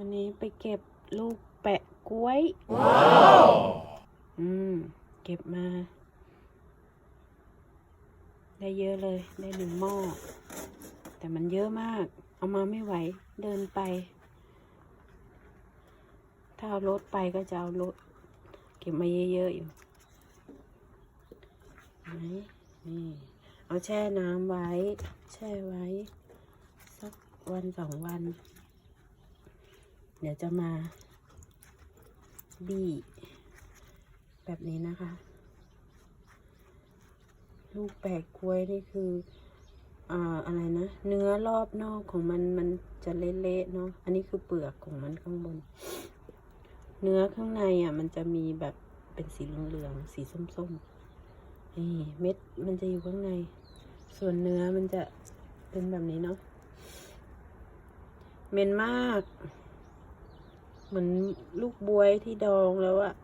วันนี้ไปเก็บลูกแปะกล้วยอืม เก็บมา ได้เยอะเลย ได้หนึ่งหม้อ แต่มันเยอะมาก เอามาไม่ไหว เดินไป ถ้าเอารถไปก็จะเอารถ เก็บมาเยอะๆอยู่ไหนนี่ เอาแช่น้ำไว้ แช่ไว้ สักวันสองวัน เดี๋ยวจะมาบี้แบบนี้นะคะ ลูกแปลกกล้วยนี่คืออ่าอะไรนะ เนื้อรอบนอกของมันมันจะเละๆเนาะอันนี้คือเปลือกของมันข้างบน เนื้อข้างในอะ มันจะมีแบบเป็นสีเหลืองๆสีส้มๆนี่เม็ดมันจะอยู่ข้างใน ส่วนเนื้อมันจะเป็นแบบนี้เนาะเมนมาก เหมือนลูกบวยที่ดองแล้วอะ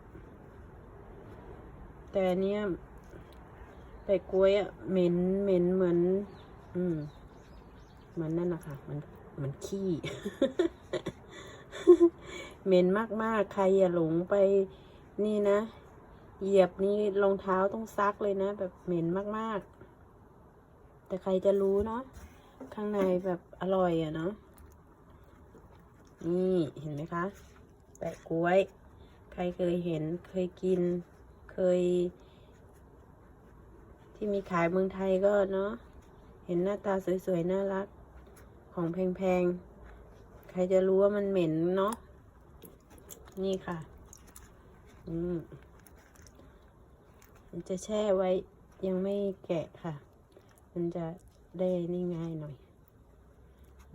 แต่เนี้ยแต่กล้วยอะเหม็นเหม็นเหมือน อืมเหมือนนั่นนะคะมันเหมือนขี้เหม็นมากๆ ใครอย่าหลงไป นี่นะ เหยียบนี่รองเท้าต้องซักเลยนะ แบบเหม็นมากๆ แต่ใครจะรู้เนาะข้างในแบบอร่อยอะเนาะนี่เห็นไหมคะ แปะกล้วย ใครเคยเห็นเคยกินเคย ที่มีขายเมืองไทยก็เนาะเห็นหน้าตาสวยๆ น่ารัก ของแพงๆ ใครจะรู้ว่ามันเหม็นเนาะนี่ค่ะ อืมมันจะแช่ไว้ยังไม่แกะค่ะ มันจะได้นี่ง่ายหน่อย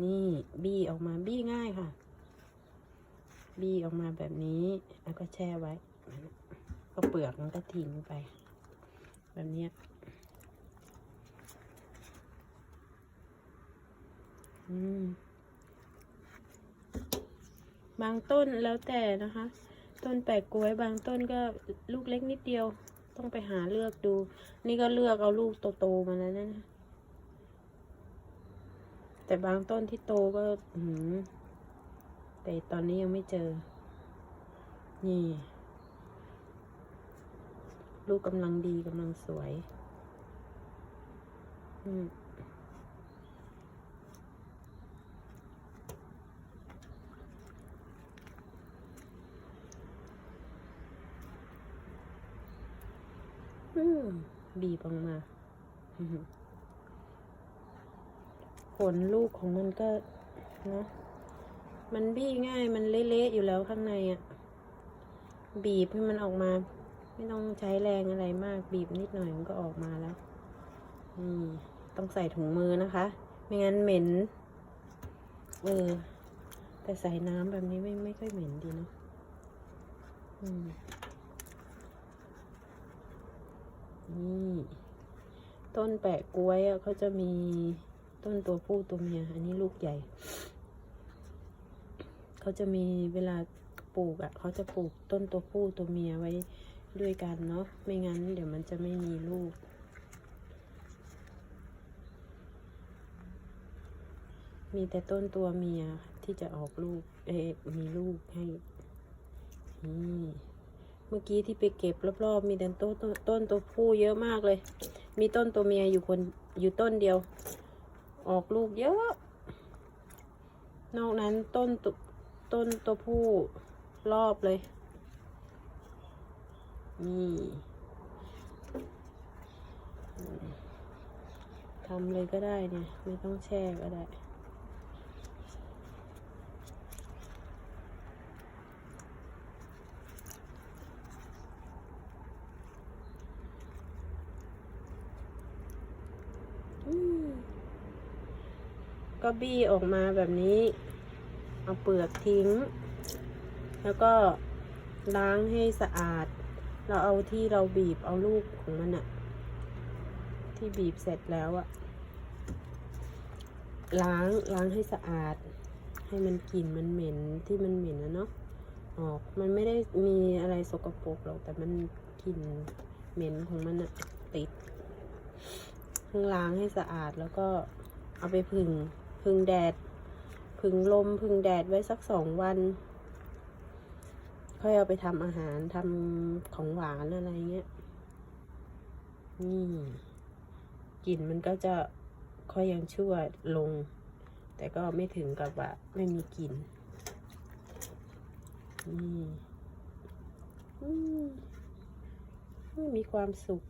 นี่บี้ออกมาบี้ง่ายค่ะ บี้ออกมาแบบนี้ แล้วก็แช่ไว้ ก็เปลือกมันก็ทิ้งไป แบบนี้บางต้นแล้วแต่นะคะ ต้นแปลกกล้วยบางต้นก็ลูกเล็กนิดเดียว ต้องไปหาเลือกดู นี่ก็เลือกเอาลูกโตๆมาแล้วนะแต่บางต้นที่โตก็ อืม แต่ตอนนี้ยังไม่เจอ นี่ ลูกกำลังดีกำลังสวย อืมบีบออกมา ผลลูกของมันก็นะ มันบี้ง่าย มันเละๆอยู่แล้วข้างในอะ่ะ บีบให้มันออกมา ไม่ต้องใช้แรงอะไรมาก บีบนิดหน่อยมันก็ออกมาแล้ว อืม ต้องใส่ถุงมือนะคะ ไม่งั้นเหม็น เออ แต่ใส่น้ำแบบนี้ไม่ไม่ค่อยเหม็นดีเนาะ อืมนี่ต้นแปะกล้วยอะเขาจะมีต้นตัวผู้ตัวเมีย อันนี้ลูกใหญ่ เขาจะมีเวลาปลูกอะเขาจะปลูกต้นตัวผู้ตัวเมียไว้ด้วยกันเนาะไม่งั้น เดี๋ยวมันจะไม่มีลูก มีแต่ต้นตัวเมียที่จะออกลูกเอ๊มีลูกให้นี่เมื่อกี้ที่ไปเก็บรอบๆ มีแต่ต้นต้นต้นตัวผู้เยอะมากเลย มีต้นตัวเมียอยู่คนอยู่ต้นเดียว ออกลูกเยอะ นอกนั้นต้น ต้นตัวผู้รอบเลย นี่ทำเลยก็ได้เนี่ย ไม่ต้องแช่ก็ได้ก็บี้ออกมาแบบนี้ เอาเปลือกทิ้ง แล้วก็ล้างให้สะอาด เราเอาที่เราบีบเอาลูกของมันอะที่บีบเสร็จแล้วอะล้างล้างให้สะอาด ให้มันกลิ่นมันเหม็นที่มันเหม็นนะเนาะออกมันไม่ได้มีอะไรสกปรกหรอกแต่มันกลิ่นเหม็นของมันอะติดเพิ่งล้างให้สะอาดแล้วก็เอาไปพึ่งพึ่งแดด พึ่งลมพึ่งแดดไว้สักสองวัน ค่อยเอาไปทำอาหารทำของหวานอะไรเงี้ย นี่กลิ่นมันก็จะค่อยยังชั่วลง แต่ก็ไม่ถึงกับว่าไม่มีกลิ่นนี่มีความสุข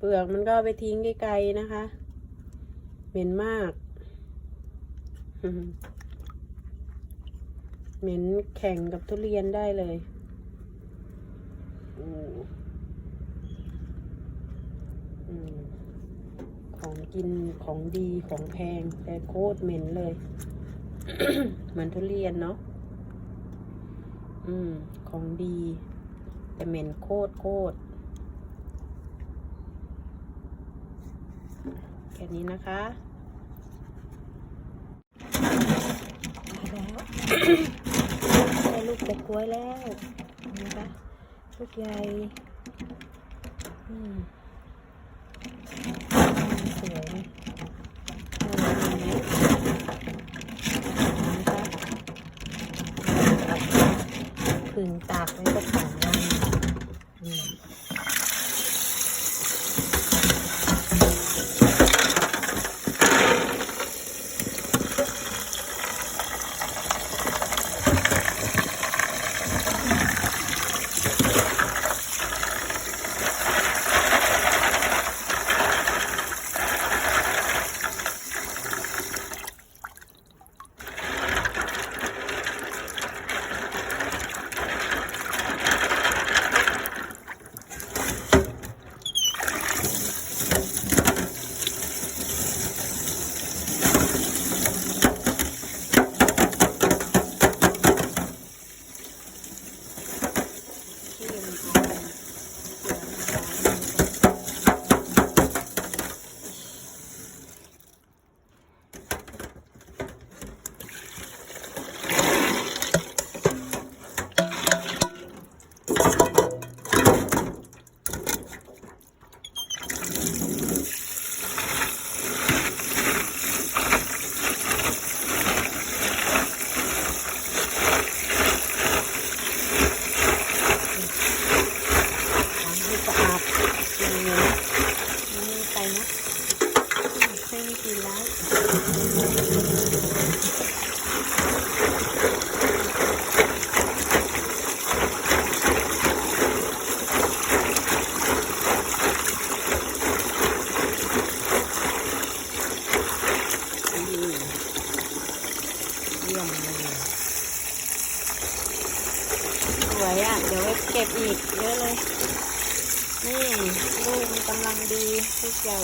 เปลือกมันก็ไปทิ้งไกลๆนะคะ เหม็นมาก เหม็นแข่งกับทุเรียนได้เลยอของกินของดีของแพง แต่โคตรเหม็นเลย เหมือนทุเรียนเนาะอืม ของดี แต่เหม็นโคตรโคตร ค่นี้นะคะมาแล้วได้ลูกตะกล้วยแล้วนะคะลูกใหญ่สวยนะคะผึ่งตากไว้สักสองวัน เยอะเลย นี่ลูกมันกำลังดีลูกใหญ่